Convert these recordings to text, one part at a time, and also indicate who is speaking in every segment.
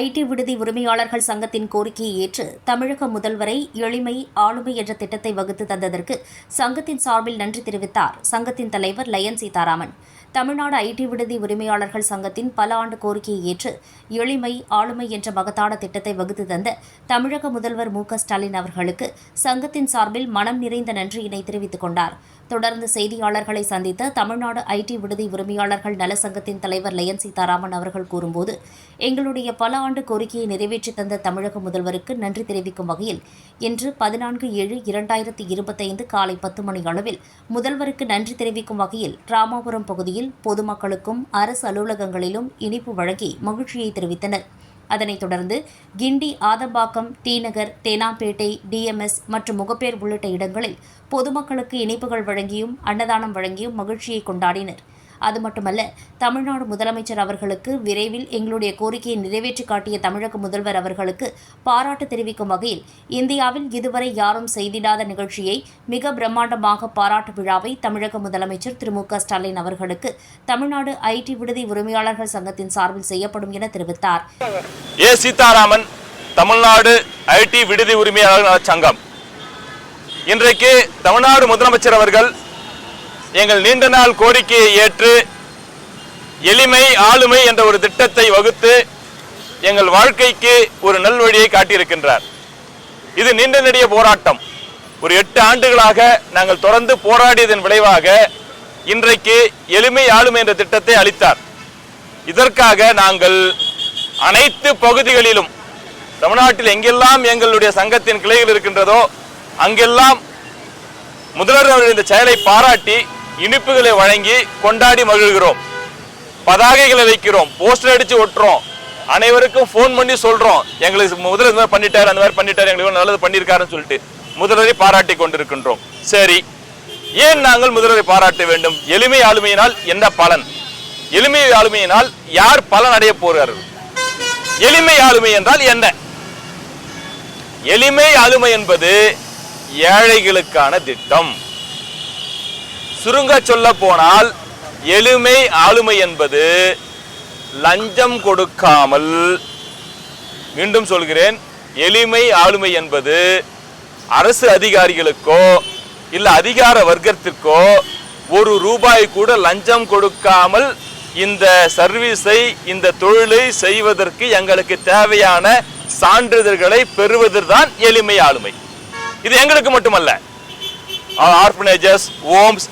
Speaker 1: ID விடுதி உரிமையாளர்கள் சங்கத்தின் கோரிக்கையை ஏற்று தமிழக முதல்வரை எளிமை ஆளுமை என்ற திட்டத்தை வகுத்து தந்ததற்கு சங்கத்தின் சார்பில் நன்றி தெரிவித்தார் சங்கத்தின் தலைவர் லயன் சீதாராமன். தமிழ்நாடு ஐடி விடுதி உரிமையாளர்கள் சங்கத்தின் பல ஆண்டு கோரிக்கையை ஏற்று எளிமை ஆளுமை என்ற மகத்தான திட்டத்தை வகுத்து தந்த தமிழக முதல்வர் மு க ஸ்டாலின் அவர்களுக்கு சங்கத்தின் சார்பில் மனம் நிறைந்த நன்றியினை தெரிவித்துக் கொண்டார். தொடர்ந்து செய்தியாளர்களை சந்தித்த தமிழ்நாடு ஐடி விடுதி உரிமையாளர்கள் நல சங்கத்தின் தலைவர் லயன் சீதாராமன் அவர்கள் கூறும்போது எங்களுடைய பல ஆண்டு கோரிக்கையை நிறைவேற்றி தந்த தமிழக முதல்வருக்கு நன்றி தெரிவிக்கும் வகையில் இன்று பதினான்கு ஏழு இரண்டாயிரத்தி இருபத்தைந்து காலை பத்து மணி அளவில் முதல்வருக்கு நன்றி தெரிவிக்கும் வகையில் ராமாபுரம் பகுதியில் பொதுமக்களுக்கும் அரசு அலுவலகங்களிலும் இனிப்பு வழங்கி மகிழ்ச்சியை தெரிவித்தனர். அதனைத் தொடர்ந்து கிண்டி ஆதம்பாக்கம் டி நகர் தேனாம்பேட்டை டிஎம்எஸ் மற்றும் முகப்பேர் உள்ளிட்ட இடங்களில் பொதுமக்களுக்கு இனிப்புகள் வழங்கியும் அன்னதானம் வழங்கியும் மகிழ்ச்சியை கொண்டாடினர். அது மட்டுமல்ல தமிழ்நாடு முதலமைச்சர் அவர்களுக்கு விரைவில் எங்களுடைய கோரிக்கையை நிறைவேற்றி காட்டிய தமிழக முதல்வர் அவர்களுக்கு பாராட்டு தெரிவிக்கும் வகையில் இந்தியாவில் இதுவரை யாரும் செய்திடாத நிகழ்ச்சியை மிக பிரம்மாண்டமாக பாராட்டு விழாவை தமிழக முதலமைச்சர் திரு மு க ஸ்டாலின் அவர்களுக்கு தமிழ்நாடு ஐடி விடுதி உரிமையாளர்கள் சங்கத்தின் சார்பில் செய்யப்படும் என தெரிவித்தார்.
Speaker 2: ஏ சீதாராமன் தமிழ்நாடு ஐடி விடுதி உரிமையாளர் சங்கம். இன்றைக்கு தமிழ்நாடு முதலமைச்சர் அவர்கள் எங்கள் நீண்ட நாள் கோரிக்கையை ஏற்று எளிமை ஆளுமை என்ற ஒரு திட்டத்தை வகுத்து எங்கள் வாழ்க்கைக்கு ஒரு நல்வழியை காட்டியிருக்கின்றார். இது நீண்ட நெடிய போராட்டம். ஒரு எட்டு ஆண்டுகளாக நாங்கள் தொடர்ந்து போராடியதன் விளைவாக இன்றைக்கு எளிமை ஆளுமை என்ற திட்டத்தை அளித்தார். இதற்காக நாங்கள் அனைத்து பகுதிகளிலும் தமிழ்நாட்டில் எங்கெல்லாம் எங்களுடைய சங்கத்தின் கிளைகள் இருக்கின்றதோ அங்கெல்லாம் முதல்வர் அவர்கள் இந்த செயலை பாராட்டி இனிப்புகளை வழங்கி கொண்டாடி மகிழ்கிறோம். பதாகைகளை வைக்கிறோம். போஸ்டர் அடிச்சு ஒட்டுறோம். அனைவருக்கும் ஃபோன் பண்ணி சொல்றோம். எங்களுக்கு முதல்ல இந்த மாதிரி பண்ணிட்டாரு அந்த மாதிரி பண்ணிட்டாரு எங்களுக்கு நல்லது பண்ணியிருக்காருன்னு சொல்லிட்டு முதல்வரை பாராட்டி கொண்டிருக்கின்றோம். சரி. ஏன் நாங்கள் முதல்வரை பாராட்ட வேண்டும்? எளிமை ஆளுமையினால் என்ன பலன்? எளிமை ஆளுமையினால் யார் பலன் அடைய போகிறார்கள் எளிமை ஆளுமை என்றால் என்ன? எளிமை ஆளுமை என்பது ஏழைகளுக்கான திட்டம். சுருங்க சொல்ல போனால் எளிமை ஆளுமை என்பது லஞ்சம் கொடுக்காமல். மீண்டும் சொல்கிறேன் எளிமை ஆளுமை என்பது அரசு அதிகாரிகளுக்கோ இல்லை அதிகார வர்க்கத்திற்கோ ஒரு ரூபாய் கூட லஞ்சம் கொடுக்காமல் இந்த சர்வீஸை இந்த தொழிலை செய்வதற்கு எங்களுக்கு தேவையான சான்றிதழ்களை பெறுவதுதான் எளிமை ஆளுமை. இது எங்களுக்கு மட்டுமல்ல. ஆர்பனேஜஸ் ஓம்ஸ்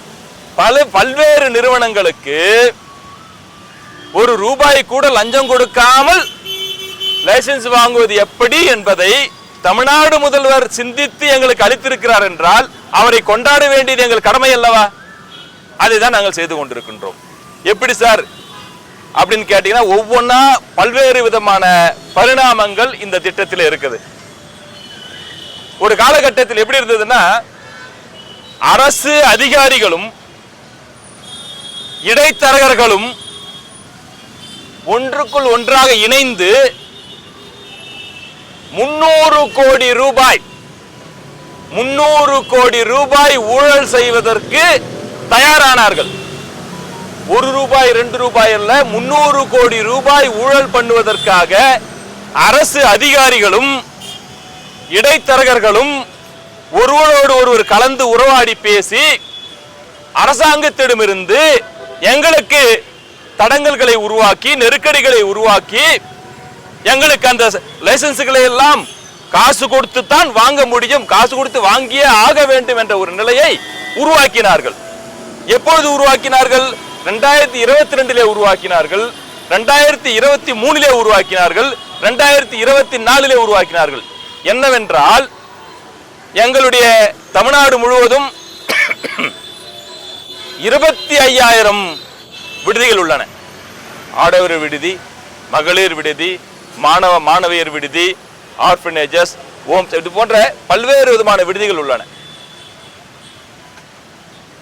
Speaker 2: பல பல்வேறு நிறுவனங்களுக்கு ஒரு ரூபாய் கூட லஞ்சம் கொடுக்காமல் லைசன்ஸ் வாங்குவது எப்படி என்பதை தமிழ்நாடு முதல்வர் சிந்தித்து எங்களுக்கு அளித்திருக்கிறார் என்றால் அவரை கொண்டாட வேண்டியது எங்கள் கடமை அல்லவா? அதைதான் நாங்கள் செய்து கொண்டிருக்கின்றோம். எப்படி சார்? அப்படின்னு கேட்டீங்கன்னா ஒவ்வொன்றா பல்வேறு விதமான பரிணாமங்கள் இந்த திட்டத்தில் இருக்குது. ஒரு காலகட்டத்தில் எப்படி இருந்ததுன்னா அரசு அதிகாரிகளும் இடைத்தரகர்களும் ஒன்றுக்குள் ஒன்றாக இணைந்து முன்னூறு கோடி ரூபாய் முன்னூறு கோடி ரூபாய் ஊழல் செய்வதற்கு தயாரானார்கள். ஒரு ரூபாய் ரெண்டு ரூபாய் அல்ல முன்னூறு கோடி ரூபாய் ஊழல் பண்ணுவதற்காக அரசு அதிகாரிகளும் இடைத்தரகர்களும் ஒருவரோடு ஒருவர் கலந்து உறவாடி பேசி அரசாங்கத்திடமிருந்து எங்களுக்கு தடங்கல்களை உருவாக்கி நெருக்கடிகளை உருவாக்கி எங்களுக்கு அந்த லைசன்ஸுகளை எல்லாம் காசு கொடுத்து தான் வாங்க முடியும் காசு கொடுத்து வாங்கியே ஆக வேண்டும் என்ற ஒரு நிலையை உருவாக்கினார்கள். எப்பொழுது உருவாக்கினார்கள்? ரெண்டாயிரத்தி இருபத்தி ரெண்டிலே உருவாக்கினார்கள். ரெண்டாயிரத்தி இருபத்தி மூணிலே உருவாக்கினார்கள். ரெண்டாயிரத்தி இருபத்தி நாலிலே உருவாக்கினார்கள். என்னவென்றால் எங்களுடைய தமிழ்நாடு முழுவதும் இருபத்தி ஐயாயிரம் விடுதிகள் உள்ளன. ஆடவர் விடுதி மகளிர் விடுதி மாணவ மாணவியர் விடுதி ஆர்ஃபனேஜஸ் ஹோம்ஸ் இது போன்ற பல்வேறு விதமான விடுதிகள் உள்ளன.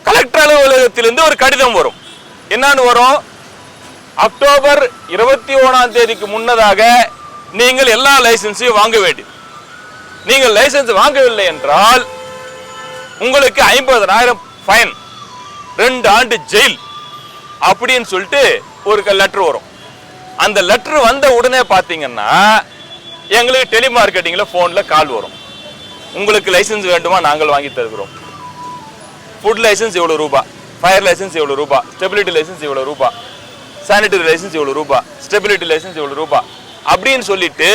Speaker 2: கலெக்டர் அலுவலகத்திலிருந்து ஒரு கடிதம் வரும். என்னன்னு வரும்? அக்டோபர் இருபத்தி ஓணாம் தேதிக்கு முன்னதாக நீங்கள் எல்லா லைசன்ஸையும் வாங்க வேண்டும். நீங்கள் லைசன்ஸ் வாங்கவில்லை என்றால் உங்களுக்கு ஐம்பதனாயிரம் ஃபைன். ரெண்டு ஆண்டு ஜெயில். அப்படின்னு சொல்லிட்டு ஒரு லெட்டர் வரும். அந்த லெட்டர் வந்த உடனே பார்த்தீங்கன்னா எங்களுக்கு டெலிமார்க்கெட்டிங்கில் ஃபோனில் கால் வரும். உங்களுக்கு லைசன்ஸ் வேண்டுமா நாங்கள் வாங்கி தருகிறோம். ஃபுட் லைசன்ஸ் இவ்வளோ ரூபா? ஃபயர் லைசன்ஸ் இவ்வளோ ரூபா? ஸ்டெபிலிட்டி லைசன்ஸ் இவ்வளோ ரூபா? சானிட்டரி லைசன்ஸ் இவ்வளோ ரூபா? ஸ்டெபிலிட்டி லைசன்ஸ் இவ்வளோ ரூபா? அப்படின்னு சொல்லிட்டு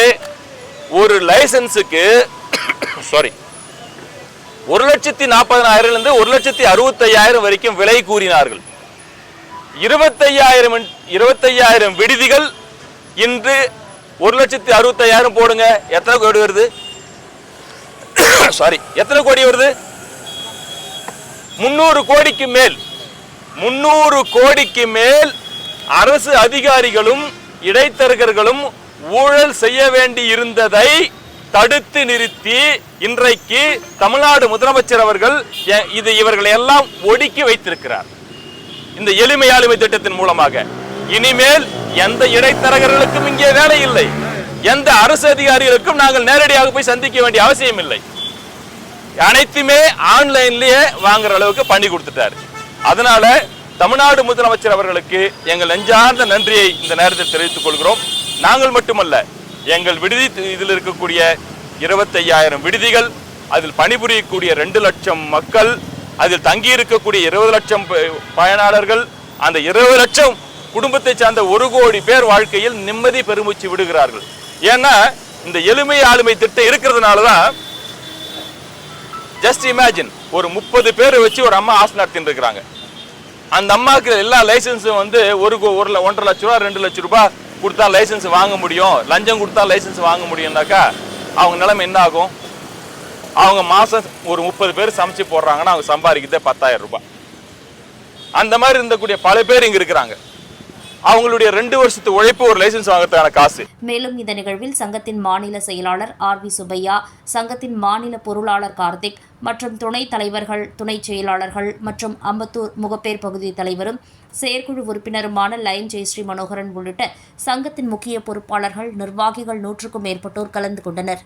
Speaker 2: ஒரு லைசன்ஸுக்கு சாரி ஒரு லட்சத்தி நாற்பதனாயிரம்லேருந்து ஒரு லட்சத்தி அறுபத்தையாயிரம் வரைக்கும் விலை கூறினார்கள். இருபத்தையாயிரம் இருபத்தையாயிரம் விடுதிகள் இன்று ஒரு லட்சத்தி அறுபத்தையாயிரம் போடுங்க. எத்தனை கோடி வருது? சாரி எத்தனை கோடி வருது? முன்னூறு கோடிக்கு மேல். முன்னூறு கோடிக்கு மேல் அரசு அதிகாரிகளும் இடைத்தரகர்களும் ஊழல் செய்ய வேண்டி இருந்ததை தடுத்து நிறுத்தி இன்றைக்கு தமிழ்நாடு முதலமைச்சர் அவர்கள் எ- இது இவர்களை எல்லாம் ஒடுக்கி வைத்திருக்கிறார். இந்த எளிமை ஆளுமை திட்டத்தின் மூலமாக. இனிமேல் எந்த இடைத்தரகர்களுக்கும் இங்கே வேலை இல்லை. எந்த அரசு அதிகாரிகளுக்கும் நாங்கள் நேரடியாக போய் சந்திக்க வேண்டிய அவசியம் இல்லை. அனைத்துமே ஆன்லைன்லயே வாங்குற அளவுக்கு பண்ணி கொடுத்துட்டாரு. அதனால தமிழ்நாடு முதலமைச்சர் அவர்களுக்கு எங்கள் நெஞ்சார்ந்த நன்றியை இந்த நேரத்தில் தெரிவித்துக் கொள்கிறோம். நாங்கள் மட்டுமல்ல எங்கள் விடுதி இதில் இருக்கக்கூடிய இருபத்தையாயிரம் விடுதிகள் அதில் பணிபுரியக்கூடிய ரெண்டு லட்சம் மக்கள் அதில் தங்கி இருக்கக்கூடிய இருபது லட்சம் ப- பயனாளர்கள் அந்த இருபது லட்சம் குடும்பத்தை சார்ந்த ஒரு கோடி பேர் வாழ்க்கையில் நிம்மதி பெருமூச்சு விடுகிறார்கள். ஏன்னா இந்த எளிமை ஆளுமை திட்டம் இருக்கிறதுனால தான் ஜஸ்ட் இமேஜின் ஒரு முப்பது பேரை வச்சு ஒரு அம்மா ஆசை நடத்திட்டு இருக்கிறாங்க. அந்த அம்மாவுக்கு எல்லா லைசன்ஸும் வந்து ஒரு கோ- ஒரு ஒன்றரை லட்ச ரூபா ரெண்டு லட்ச ரூபாய் கொடுத்தா லைசன்ஸ் வாங்க முடியும் லஞ்சம் கொடுத்தா லைசன்ஸ் வாங்க முடியும்னாக்கா அவங்க நிலைமை என்ன ஆகும்? அவங்க மாதம் ஒரு முப்பது பேர் சமைச்சு போடுறாங்கன்னா அவங்க சம்பாதிக்கிறதே பத்தாயிரம் ரூபாய். அந்த மாதிரி இருந்தக்கூடிய பல பேர் இங்கே இருக்கிறாங்க. அவங்களுடைய ரெண்டு வருஷத்து உழைப்பு ஒரு லைசன்ஸ் வாங்குறதுக்கான காசு.
Speaker 1: மேலும் இந்த நிகழ்வில் சங்கத்தின் மாநில செயலாளர் ஆர் வி சுப்பையா சங்கத்தின் மாநில பொருளாளர் கார்த்திக் மற்றும் துணைத் தலைவர்கள் துணைச் செயலாளர்கள் மற்றும் அம்பத்தூர் முகப்பேர் பகுதி தலைவரும் செயற்குழு உறுப்பினருமான லயன் ஜெயஸ்ரீ மனோகரன் உள்ளிட்ட சங்கத்தின் முக்கிய பொறுப்பாளர்கள் நிர்வாகிகள் நூற்றுக்கும் மேற்பட்டோர் கலந்து கொண்டனர்.